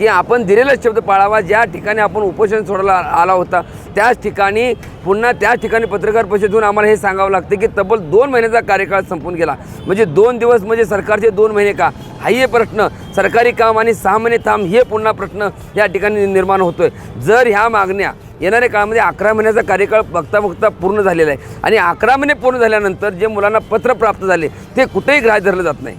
की आपण दिलेला शब्द पाळावा. ज्या ठिकाणी आपण उपोषण सोडायला आला होता त्याच ठिकाणी पुन्हा त्याच ठिकाणी पत्रकार परिषदेतून आम्हाला हे सांगावं लागतं की तब्बल दोन महिन्याचा कार्यकाळ संपून गेला. म्हणजे दोन दिवस म्हणजे सरकारचे दोन महिने का? हाही हे प्रश्न सरकारी काम आणि सहा महिने थांब हे पुन्हा प्रश्न या ठिकाणी निर्माण होतोय. जर ह्या मागण्या येणाऱ्या काळामध्ये अकरा महिन्याचा कार्यकाळ बघता बघता पूर्ण झालेला आहे आणि अकरा महिने पूर्ण झाल्यानंतर जे मुलांना पत्र प्राप्त झाले ते कुठेही ग्राह्य धरलं जात नाही.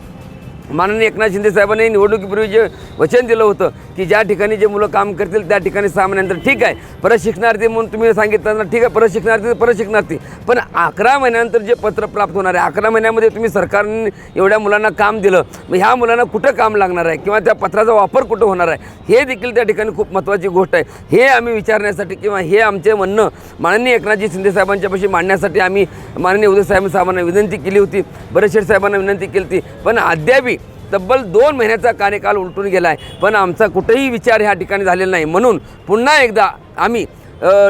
माननीय एकनाथ शिंदे साहेबांनी निवडणुकीपूर्वी जे वचन दिलं होतं की ज्या ठिकाणी जे मुलं काम करतील त्या ठिकाणी सहा महिन्यानंतर ठीक आहे. परशिक्षणार्थी म्हणून तुम्ही सांगितलं ना ठीक आहे परत शिक्षणार्थी तर परत पण अकरा महिन्यानंतर जे पत्र प्राप्त होणार आहे अकरा महिन्यामध्ये तुम्ही सरकारने एवढ्या मुलांना काम दिलं मग ह्या मुलांना कुठं काम लागणार आहे किंवा त्या पत्राचा वापर कुठं होणार आहे? हे देखील त्या ठिकाणी खूप महत्त्वाची गोष्ट आहे. हे आम्ही विचारण्यासाठी किंवा हे आमचे म्हणणं माननीय एकनाथजी शिंदे साहेबांच्यापाशी मांडण्यासाठी आम्ही माननीय उदय साहेब साहेबांना विनंती केली होती. बरेचशे साहेबांना विनंती केली होती. पण अद्यापही तब्बल दोन महिन्याचा कार्यकाल उलटून गेला आहे पण आमचा कुठेही विचार ह्या ठिकाणी झालेला नाही. म्हणून पुन्हा एकदा आम्ही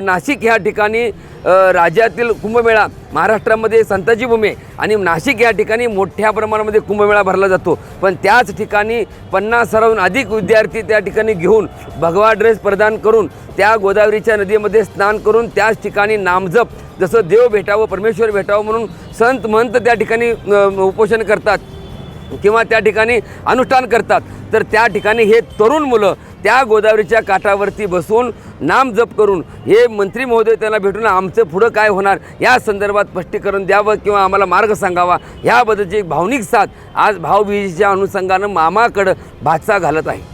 नाशिक ह्या ठिकाणी राज्यातील कुंभमेळा महाराष्ट्रामध्ये संताजी भूमी आणि नाशिक या ठिकाणी मोठ्या प्रमाणामध्ये कुंभमेळा भरला जातो. पण त्याच ठिकाणी पन्नास पन्नासाहून अधिक विद्यार्थी त्या ठिकाणी घेऊन भगवा ड्रेस प्रदान करून त्या गोदावरीच्या नदीमध्ये स्नान करून त्याच ठिकाणी नामजप जसं देव भेटावं परमेश्वर भेटावं म्हणून संत महंत त्या ठिकाणी उपोषण करतात. किंवा त्या ठिकाणी अनुष्ठान करतात. तर त्या ठिकाणी हे तरुण मुलं त्या गोदावरीच्या काठावरती बसून नाम जप करून हे मंत्री महोदय त्यांना भेटून आमचं पुढं काय होणार? या संदर्भात स्पष्टीकरण द्यावं किंवा आम्हाला मार्ग सांगावा? ह्याबद्दलची एक भावनिक साथ आज भावबीजेच्या अनुषंगानं मामाकडं भाचा घालत आहे.